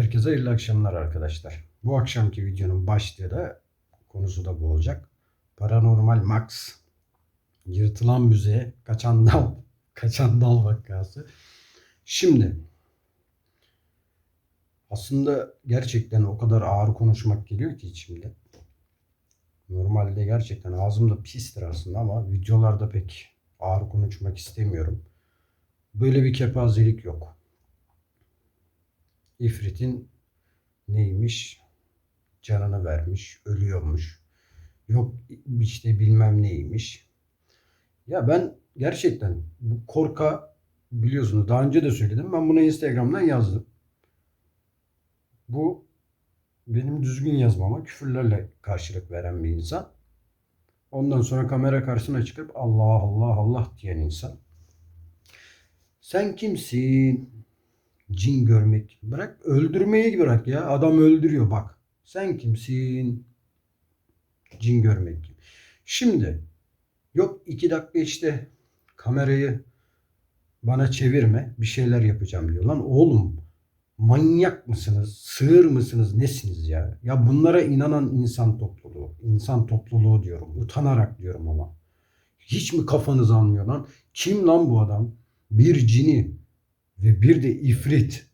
Herkese hayırlı akşamlar arkadaşlar. Bu akşamki videonun başlığı da konusu da bu olacak. Paranormal Max. Yırtılan müzeye kaçan dal. Kaçan dal vakası. Şimdi aslında gerçekten o kadar ağır konuşmak geliyor ki içimde. Normalde gerçekten ağzımda pistir aslında ama videolarda pek ağır konuşmak istemiyorum. Böyle bir kepazelik yok. İfrit'in neymiş? Canını vermiş, ölüyormuş. Yok işte bilmem neymiş. Ya ben gerçekten bu korka biliyorsunuz daha önce de söyledim. Ben bunu Instagram'dan yazdım. Bu benim düzgün yazmama küfürlerle karşılık veren bir insan. Ondan sonra kamera karşısına çıkıp Allah Allah Allah diyen insan. Sen kimsin? Cin görmek. Bırak öldürmeyi bırak ya. Adam öldürüyor bak. Sen kimsin? Cin görmek kim? Şimdi yok iki dakika işte kamerayı bana çevirme bir şeyler yapacağım diyor. Lan oğlum manyak mısınız? Sığır mısınız? Nesiniz ya? Ya bunlara inanan insan topluluğu. insan topluluğu diyorum. Utanarak diyorum ama. Hiç mi kafanız almıyor lan? Kim lan bu adam? Bir cini ve bir de ifrit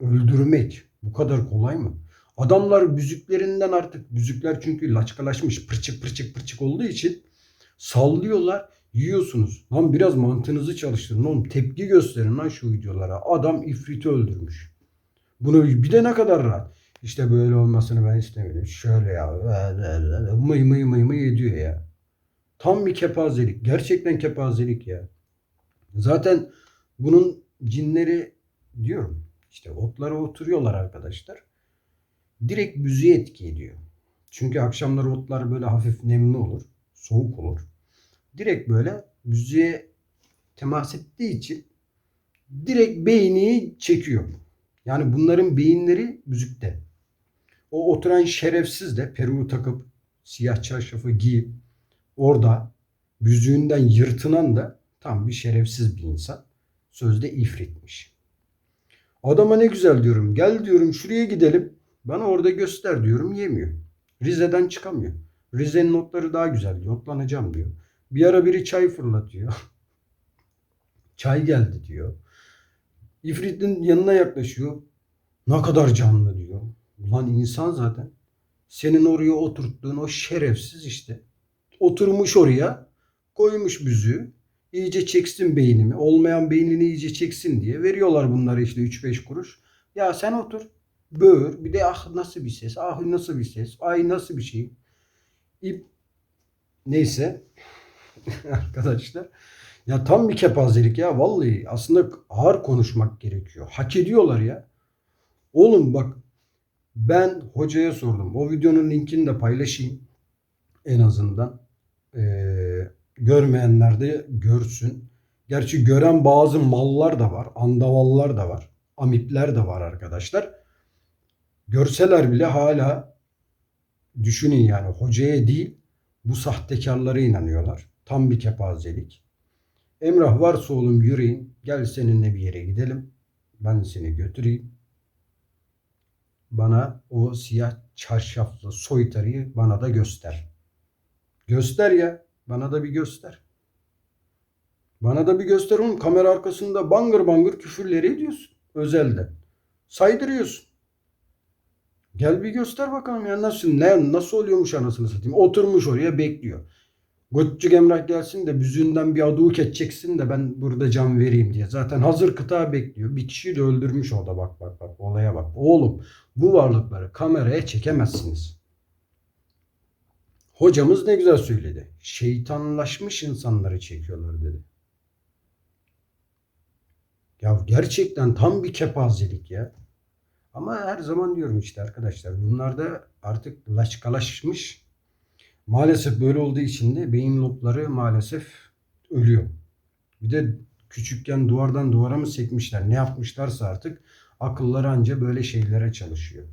öldürmek bu kadar kolay mı? Adamlar büzüklerinden artık büzükler çünkü laçkalaşmış pırçık pırçık pırçık olduğu için sallıyorlar yiyorsunuz. Lan biraz mantığınızı çalıştırın oğlum. Tepki gösterin lan şu videolara. Adam ifriti öldürmüş. Bunu bir de ne kadar rahat. İşte böyle olmasını ben istemedim. Şöyle ya. Mıy mıy mıy mıy ediyor ya. Tam bir kepazelik. Gerçekten kepazelik ya. Zaten bunun cinleri diyorum. İşte otlara oturuyorlar arkadaşlar. Direkt büzüğe etki ediyor. Çünkü akşamları otlar böyle hafif nemli olur. Soğuk olur. Direkt böyle büzüğe temas ettiği için direkt beyni çekiyor. Yani bunların beyinleri büzükte. O oturan şerefsiz de peruğu takıp siyah çarşafı giyip orada büzüğünden yırtınan da tam bir şerefsiz bir insan. Sözde ifritmiş. Adama ne güzel diyorum. Gel diyorum şuraya gidelim. Bana orada göster diyorum yemiyor. Rize'den çıkamıyor. Rize'nin notları daha güzel diyor. Otlanacağım diyor. Bir ara biri çay fırlatıyor. çay geldi diyor. İfrit'in yanına yaklaşıyor. Ne kadar canlı diyor. Ulan insan zaten. Senin oraya oturttuğun o şerefsiz işte. Oturmuş oraya. Koymuş büzüğü. İyice çeksin beynimi. Olmayan beynini iyice çeksin diye. Veriyorlar bunlara işte 3-5 kuruş. Ya sen otur. Böğür. Bir de ah nasıl bir ses. Ah nasıl bir ses. Ay nasıl bir şey. İp. Neyse. Arkadaşlar. Ya tam bir kepazelik ya. Vallahi aslında ağır konuşmak gerekiyor. Hak ediyorlar ya. Oğlum bak ben hocaya sordum. O videonun linkini de paylaşayım. En azından. Ee, görmeyenler de görsün. Gerçi gören bazı mallar da var. Andavallar da var. Amipler de var arkadaşlar. Görseler bile hala düşünün yani hocaya değil bu sahtekarlara inanıyorlar. Tam bir kepazelik. Emrah varsa oğlum yürüyün. Gel seninle bir yere gidelim. Ben seni götüreyim. Bana o siyah çarşaflı soytarıyı bana da göster. Göster ya. Bana da bir göster. Bana da bir göster oğlum. Kamera arkasında bangır bangır küfürleri ediyorsun. Özelde. Saydırıyorsun. Gel bir göster bakalım ya nasıl ne nasıl oluyormuş anasını satayım. Oturmuş oraya bekliyor. Götçük Emrah gelsin de büzüğünden bir aduk edeceksin de ben burada can vereyim diye. Zaten hazır kıta bekliyor. Bir kişiyi de öldürmüş orada bak bak bak olaya bak. Oğlum bu varlıkları kameraya çekemezsiniz. Hocamız ne güzel söyledi. Şeytanlaşmış insanları çekiyorlar dedi. Ya gerçekten tam bir kepazelik ya. Ama her zaman diyorum işte arkadaşlar bunlarda artık laçkalaşmış. Maalesef böyle olduğu için de beyin lobları maalesef ölüyor. Bir de küçükken duvardan duvara mı sekmişler ne yapmışlarsa artık akılları anca böyle şeylere çalışıyor.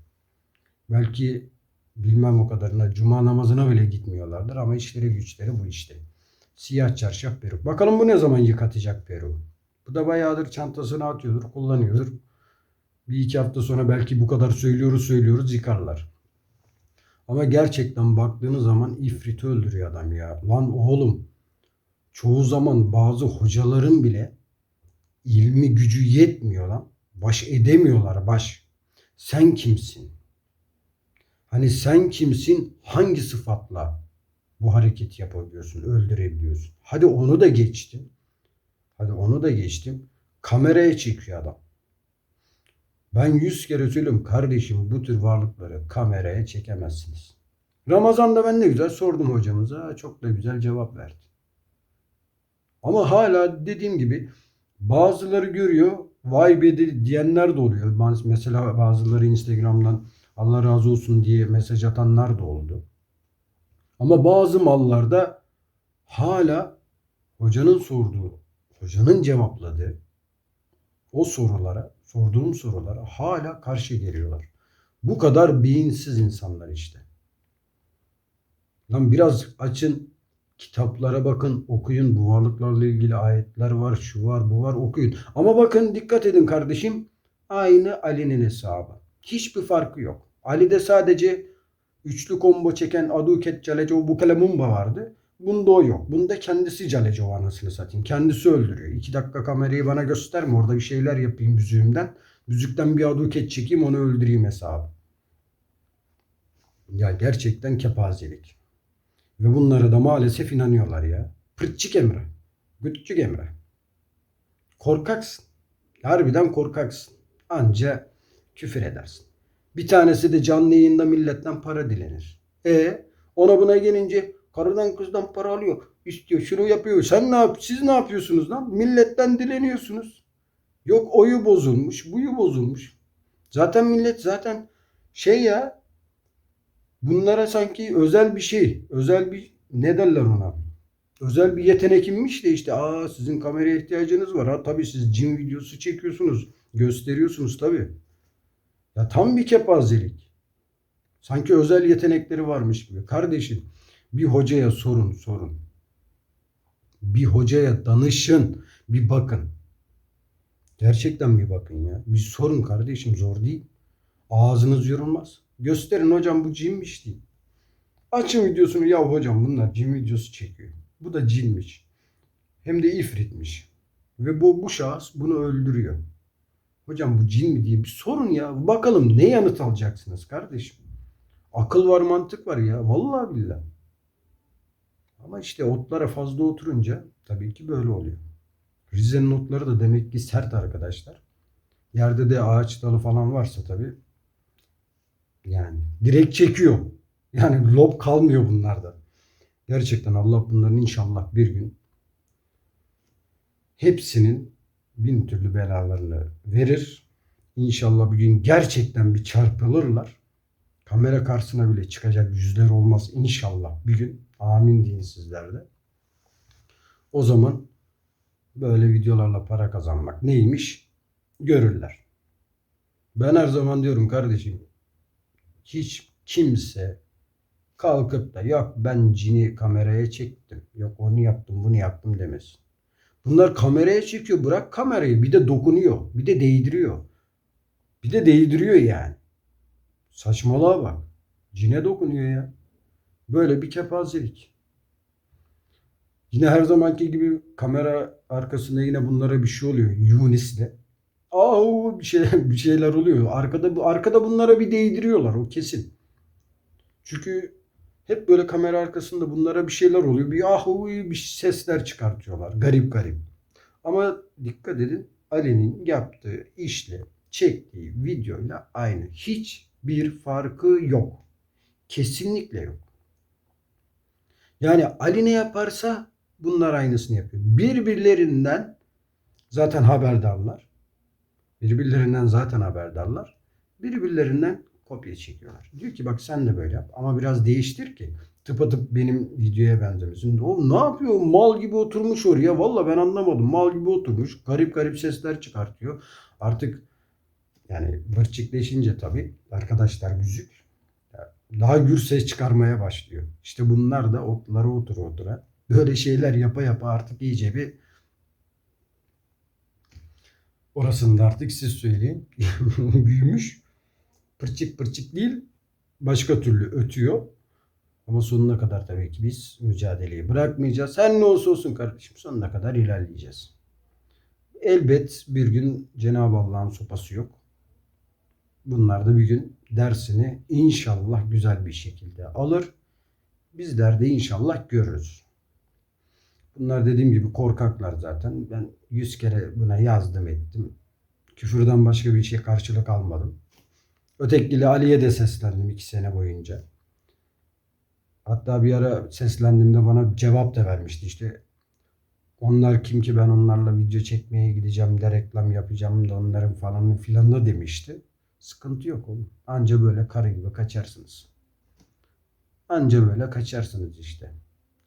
Belki bilmem o kadarına cuma namazına bile gitmiyorlardır ama işleri güçleri bu işte. Siyah çarşaf peruk. Bakalım bu ne zaman yıkatacak peruğu. Bu da bayağıdır çantasına atıyordur, kullanıyordur. Bir iki hafta sonra belki bu kadar söylüyoruz söylüyoruz yıkarlar. Ama gerçekten baktığınız zaman ifriti öldürüyor adam ya. Lan oğlum çoğu zaman bazı hocaların bile ilmi gücü yetmiyor lan. Baş edemiyorlar baş. Sen kimsin? Hani sen kimsin? Hangi sıfatla bu hareketi yapabiliyorsun, öldürebiliyorsun? Hadi onu da geçtim. Hadi onu da geçtim. Kameraya çekiyor adam. Ben yüz kere söylüyorum kardeşim bu tür varlıkları kameraya çekemezsiniz. Ramazan'da ben ne güzel sordum hocamıza. Çok da güzel cevap verdi. Ama hala dediğim gibi bazıları görüyor vay be diyenler de oluyor. Mesela bazıları Instagram'dan Allah razı olsun diye mesaj atanlar da oldu. Ama bazı mallarda hala hocanın sorduğu, hocanın cevapladığı o sorulara, sorduğum sorulara hala karşı geliyorlar. Bu kadar beyinsiz insanlar işte. Lan biraz açın, kitaplara bakın, okuyun. Bu varlıklarla ilgili ayetler var, şu var, bu var, okuyun. Ama bakın dikkat edin kardeşim. Aynı Ali'nin hesabı. Hiçbir farkı yok. Ali'de sadece üçlü combo çeken Aduket Caleco Bukelemumba vardı. Bunda o yok. Bunda kendisi Caleco anasını satayım. Kendisi öldürüyor. İki dakika kamerayı bana gösterme. Orada bir şeyler yapayım büzüğümden. Büzükten bir Aduket çekeyim onu öldüreyim hesabı. Ya gerçekten kepazelik. Ve bunlara da maalesef inanıyorlar ya. Pırtçık Emre. Gütçük Emre. Korkaksın. Harbiden korkaksın. Anca küfür edersin. Bir tanesi de canlı yayında milletten para dilenir. E ona buna gelince karıdan kızdan para alıyor. istiyor şunu yapıyor. Sen ne yap? Siz ne yapıyorsunuz lan? Milletten dileniyorsunuz. Yok oyu bozulmuş, buyu bozulmuş. Zaten millet zaten şey ya bunlara sanki özel bir şey, özel bir ne derler ona? Özel bir yetenek inmiş de işte aa sizin kameraya ihtiyacınız var ha tabii siz cin videosu çekiyorsunuz, gösteriyorsunuz tabii. Ya tam bir kepazelik. Sanki özel yetenekleri varmış gibi. Kardeşim bir hocaya sorun sorun. Bir hocaya danışın. Bir bakın. Gerçekten bir bakın ya. Bir sorun kardeşim zor değil. Ağzınız yorulmaz. Gösterin hocam bu cinmiş değil. Açın videosunu ya hocam bunlar cin videosu çekiyor. Bu da cinmiş. Hem de ifritmiş. Ve bu, bu şahıs bunu öldürüyor. Hocam bu cin mi diye bir sorun ya. Bakalım ne yanıt alacaksınız kardeşim. Akıl var mantık var ya. Vallahi billahi. Ama işte otlara fazla oturunca tabii ki böyle oluyor. Rize'nin otları da demek ki sert arkadaşlar. Yerde de ağaç dalı falan varsa tabii yani direkt çekiyor. Yani lob kalmıyor bunlarda. Gerçekten Allah bunların inşallah bir gün hepsinin bin türlü belalarını verir. İnşallah bir gün gerçekten bir çarpılırlar. Kamera karşısına bile çıkacak yüzler olmaz inşallah bir gün. Amin deyin sizler de. O zaman böyle videolarla para kazanmak neymiş görürler. Ben her zaman diyorum kardeşim hiç kimse kalkıp da yok ben cini kameraya çektim. Yok onu yaptım bunu yaptım demesin. Bunlar kameraya çekiyor. Bırak kamerayı. Bir de dokunuyor. Bir de değdiriyor. Bir de değdiriyor yani. Saçmalığa bak. Cine dokunuyor ya. Böyle bir kepazelik. Yine her zamanki gibi kamera arkasında yine bunlara bir şey oluyor. Yunis'le. Aa bir şeyler bir şeyler oluyor. Arkada arkada bunlara bir değdiriyorlar o kesin. Çünkü hep böyle kamera arkasında bunlara bir şeyler oluyor. Bir ahu bir sesler çıkartıyorlar. Garip garip. Ama dikkat edin Ali'nin yaptığı işle çektiği videoyla aynı. Hiçbir farkı yok. Kesinlikle yok. Yani Ali ne yaparsa bunlar aynısını yapıyor. Birbirlerinden zaten haberdarlar. Birbirlerinden zaten haberdarlar. Birbirlerinden kopya çekiyorlar. Diyor ki bak sen de böyle yap ama biraz değiştir ki tıpatıp benim videoya benzemesin. O ne yapıyor? Mal gibi oturmuş oraya. Valla ben anlamadım. Mal gibi oturmuş. Garip garip sesler çıkartıyor. Artık yani bırçıkleşince tabii arkadaşlar müzik daha gür ses çıkarmaya başlıyor. İşte bunlar da otlara otur otura. Böyle şeyler yapa yapa artık iyice bir Orasını da artık siz söyleyin. Büyümüş. Pırçık pırçık değil. Başka türlü ötüyor. Ama sonuna kadar tabii ki biz mücadeleyi bırakmayacağız. Her ne olsa olsun kardeşim sonuna kadar ilerleyeceğiz. Elbet bir gün Cenab-ı Allah'ın sopası yok. Bunlar da bir gün dersini inşallah güzel bir şekilde alır. Bizler de inşallah görürüz. Bunlar dediğim gibi korkaklar zaten. Ben yüz kere buna yazdım ettim. Küfürden başka bir şey karşılık almadım. Ötekili Ali'ye de seslendim iki sene boyunca. Hatta bir ara seslendiğimde bana cevap da vermişti işte. Onlar kim ki ben onlarla video çekmeye gideceğim de reklam yapacağım da onların falanı filanı demişti. Sıkıntı yok oğlum. Anca böyle karı gibi kaçarsınız. Anca böyle kaçarsınız işte.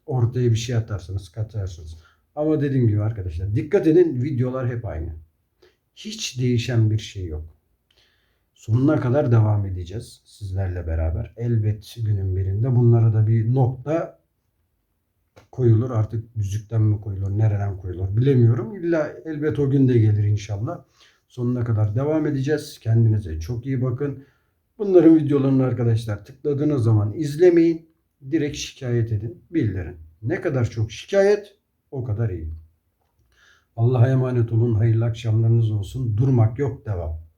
Ortaya bir şey atarsınız kaçarsınız. Ama dediğim gibi arkadaşlar dikkat edin videolar hep aynı. Hiç değişen bir şey yok. Sonuna kadar devam edeceğiz sizlerle beraber. Elbet günün birinde bunlara da bir nokta koyulur. Artık müzikten mi koyulur, nereden koyulur bilemiyorum. İlla elbet o gün de gelir inşallah. Sonuna kadar devam edeceğiz. Kendinize çok iyi bakın. Bunların videolarını arkadaşlar tıkladığınız zaman izlemeyin. Direkt şikayet edin, bildirin. Ne kadar çok şikayet o kadar iyi. Allah'a emanet olun. Hayırlı akşamlarınız olsun. Durmak yok, devam.